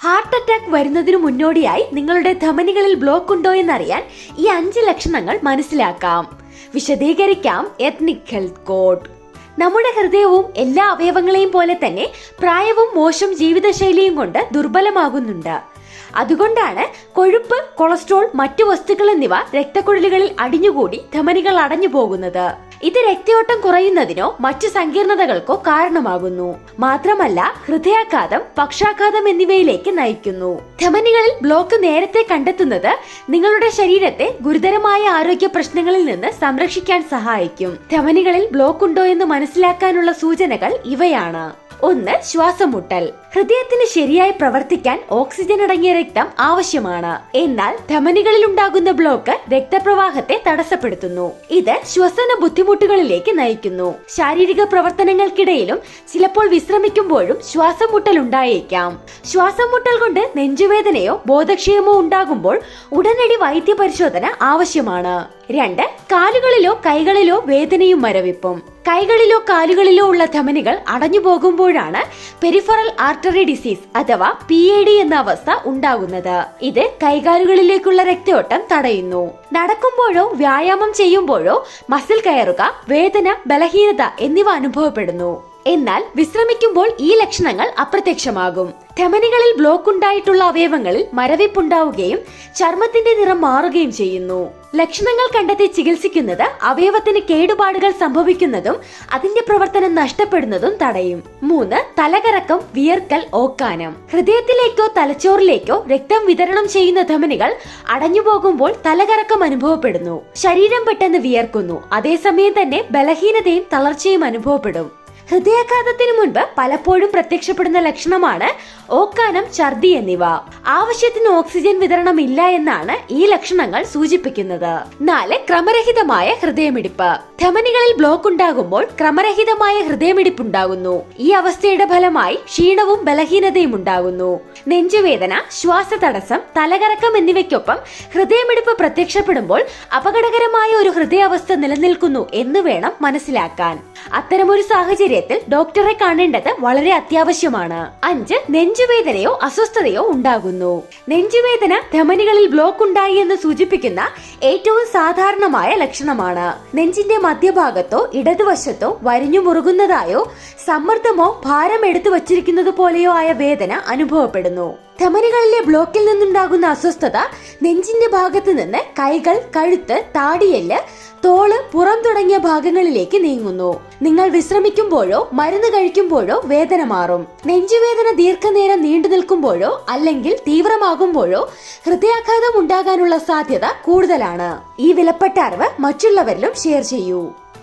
Heart attack വരുന്നതിനു മുന്നോടിയായി നിങ്ങളുടെ ധമനികളിൽ ബ്ലോക്ക് ഉണ്ടോ എന്നറിയാൻ ഈ അഞ്ച് ലക്ഷണങ്ങൾ മനസ്സിലാക്കാം. വിശദീകരിക്കാം എത്നിക് ഹെൽത്ത് കോഡ് നമ്മുടെ ഹൃദയവും എല്ലാ അവയവങ്ങളെയും പോലെ തന്നെ പ്രായവും മോശം ജീവിതശൈലിയും കൊണ്ട് ദുർബലമാകുന്നുണ്ട്. അതുകൊണ്ടാണ് കൊഴുപ്പ് കൊളസ്ട്രോൾ മറ്റു വസ്തുക്കൾ എന്നിവ രക്തക്കുഴലുകളിൽ അടിഞ്ഞുകൂടി ധമനികൾ അടഞ്ഞു പോകുന്നത് ഇത് രക്തയോട്ടം കുറയുന്നതിനോ മറ്റു സങ്കീർണതകൾക്കോ കാരണമാകുന്നു. മാത്രമല്ല ഹൃദയാഘാതം പക്ഷാഘാതം എന്നിവയിലേക്ക് നയിക്കുന്നു. ധമനികളിൽ ബ്ലോക്ക് നേരത്തെ കണ്ടെത്തുന്നത് നിങ്ങളുടെ ശരീരത്തെ ഗുരുതരമായ ആരോഗ്യ പ്രശ്നങ്ങളിൽ നിന്ന് സംരക്ഷിക്കാൻ സഹായിക്കും. ധമനികളിൽ ബ്ലോക്ക് ഉണ്ടോ എന്ന് മനസ്സിലാക്കാനുള്ള സൂചനകൾ ഇവയാണ്. ഒന്ന് ശ്വാസമുട്ടൽ. ഹൃദയത്തിന് ശരിയായി പ്രവർത്തിക്കാൻ ഓക്സിജൻ അടങ്ങിയ രക്തം ആവശ്യമാണ്. എന്നാൽ ധമനികളിൽ ഉണ്ടാകുന്ന ബ്ലോക്ക് രക്തപ്രവാഹത്തെ തടസ്സപ്പെടുത്തുന്നു. ഇത് ശ്വസന ബുദ്ധിമുട്ടുകളിലേക്ക് നയിക്കുന്നു. ശാരീരിക പ്രവർത്തനങ്ങൾക്കിടയിലും ചിലപ്പോൾ വിശ്രമിക്കുമ്പോഴും ശ്വാസം മുട്ടൽ ഉണ്ടായേക്കാം ശ്വാസം മുട്ടൽ കൊണ്ട് നെഞ്ചുവേദനയോ ബോധക്ഷയമോ ഉണ്ടാകുമ്പോൾ ഉടനടി വൈദ്യപരിശോധന ആവശ്യമാണ്. രണ്ട് കാലുകളിലോ കൈകളിലോ വേദനയും മരവിപ്പും. കൈകളിലോ കാലുകളിലോ ഉള്ള ധമനികൾ അടഞ്ഞു പോകുമ്പോഴാണ് പെരിഫറൽ ആർട്ടറി ഡിസീസ് അഥവാ പി എ ഡി എന്ന അവസ്ഥ ഉണ്ടാകുന്നത്. ഇത് കൈകാലുകളിലേക്കുള്ള രക്തയോട്ടം തടയുന്നു. നടക്കുമ്പോഴോ വ്യായാമം ചെയ്യുമ്പോഴോ മസിൽ കയറുക വേദന ബലഹീനത എന്നിവ അനുഭവപ്പെടുന്നു. എന്നാൽ വിശ്രമിക്കുമ്പോൾ ഈ ലക്ഷണങ്ങൾ അപ്രത്യക്ഷമാകും. ധമനികളിൽ ബ്ലോക്ക് ഉണ്ടായിട്ടുള്ള അവയവങ്ങളിൽ മരവിപ്പുണ്ടാവുകയും ചർമ്മത്തിന്റെ നിറം മാറുകയും ചെയ്യുന്നു. ലക്ഷണങ്ങൾ കണ്ടെത്തി ചികിത്സിക്കുന്നത് അവയവത്തിന് കേടുപാടുകൾ സംഭവിക്കുന്നതും അതിന്റെ പ്രവർത്തനം നഷ്ടപ്പെടുന്നതും തടയും. മൂന്ന് തലകറക്കം വിയർക്കൽ ഓക്കാനം. ഹൃദയത്തിലേക്കോ തലച്ചോറിലേക്കോ രക്തം വിതരണം ചെയ്യുന്ന ധമനികൾ അടഞ്ഞുപോകുമ്പോൾ തലകറക്കം അനുഭവപ്പെടുന്നു. ശരീരം പെട്ടെന്ന് വിയർക്കുന്നു. അതേസമയം തന്നെ ബലഹീനതയും തളർച്ചയും അനുഭവപ്പെടും. ഹൃദയാഘാതത്തിന് മുൻപ് പലപ്പോഴും പ്രത്യക്ഷപ്പെടുന്ന ലക്ഷണമാണ് ഓക്കാനം ഛർദി എന്നിവ. ആവശ്യത്തിന് ഓക്സിജൻ വിതരണം ഇല്ല എന്നാണ് ഈ ലക്ഷണങ്ങൾ സൂചിപ്പിക്കുന്നത്. നാല് ക്രമരഹിതമായ ഹൃദയമിടിപ്പ്. ധമനികളിൽ ബ്ലോക്ക് ഉണ്ടാകുമ്പോൾ ക്രമരഹിതമായ ഹൃദയമിടിപ്പ് ഉണ്ടാകുന്നു ഈ അവസ്ഥയുടെ ഫലമായി ക്ഷീണവും ബലഹീനതയും ഉണ്ടാകുന്നു. നെഞ്ചുവേദന ശ്വാസ തടസ്സം തലകറക്കം എന്നിവയ്ക്കൊപ്പം ഹൃദയമിടിപ്പ് പ്രത്യക്ഷപ്പെടുമ്പോൾ അപകടകരമായ ഒരു ഹൃദയാവസ്ഥ നിലനിൽക്കുന്നു എന്ന് വേണം മനസ്സിലാക്കാൻ. അത്തരമൊരു സാഹചര്യത്തിൽ ഡോക്ടറെ കാണേണ്ടത് വളരെ അത്യാവശ്യമാണ്. അഞ്ച് നെഞ്ചുവേദനയോ അസ്വസ്ഥതയോ ഉണ്ടാകുന്നു. നെഞ്ചുവേദന ധമനികളിൽ ബ്ലോക്ക് ഉണ്ടായി എന്ന് സൂചിപ്പിക്കുന്ന ഏറ്റവും സാധാരണമായ ലക്ഷണമാണ്. നെഞ്ചിന്റെ മധ്യഭാഗത്തോ ഇടതുവശത്തോ വരിഞ്ഞു മുറുകുന്നതായോ സമ്മർദ്ദമോ ഭാരം എടുത്തു വച്ചിരിക്കുന്നത് പോലെയോ ആയ വേദന അനുഭവപ്പെടുന്നു. ധമനികളിലെ ബ്ലോക്കിൽ നിന്നുണ്ടാകുന്ന അസ്വസ്ഥത നെഞ്ചിന്റെ ഭാഗത്ത് നിന്ന് കൈകൾ കഴുത്ത് താടിയെല്ല് തോൾ പുറം തുടങ്ങിയ ഭാഗങ്ങളിലേക്ക് നീങ്ങുന്നു. നിങ്ങൾ വിശ്രമിക്കുമ്പോഴോ മരുന്ന് കഴിക്കുമ്പോഴോ വേദന മാറും. നെഞ്ചുവേദന ദീർഘനേരം നീണ്ടു നിൽക്കുമ്പോഴോ അല്ലെങ്കിൽ തീവ്രമാകുമ്പോഴോ ഹൃദയാഘാതം ഉണ്ടാകാനുള്ള സാധ്യത കൂടുതലാണ്. ഈ വിലപ്പെട്ട അറിവ് മറ്റുള്ളവരിലും ഷെയർ ചെയ്യൂ.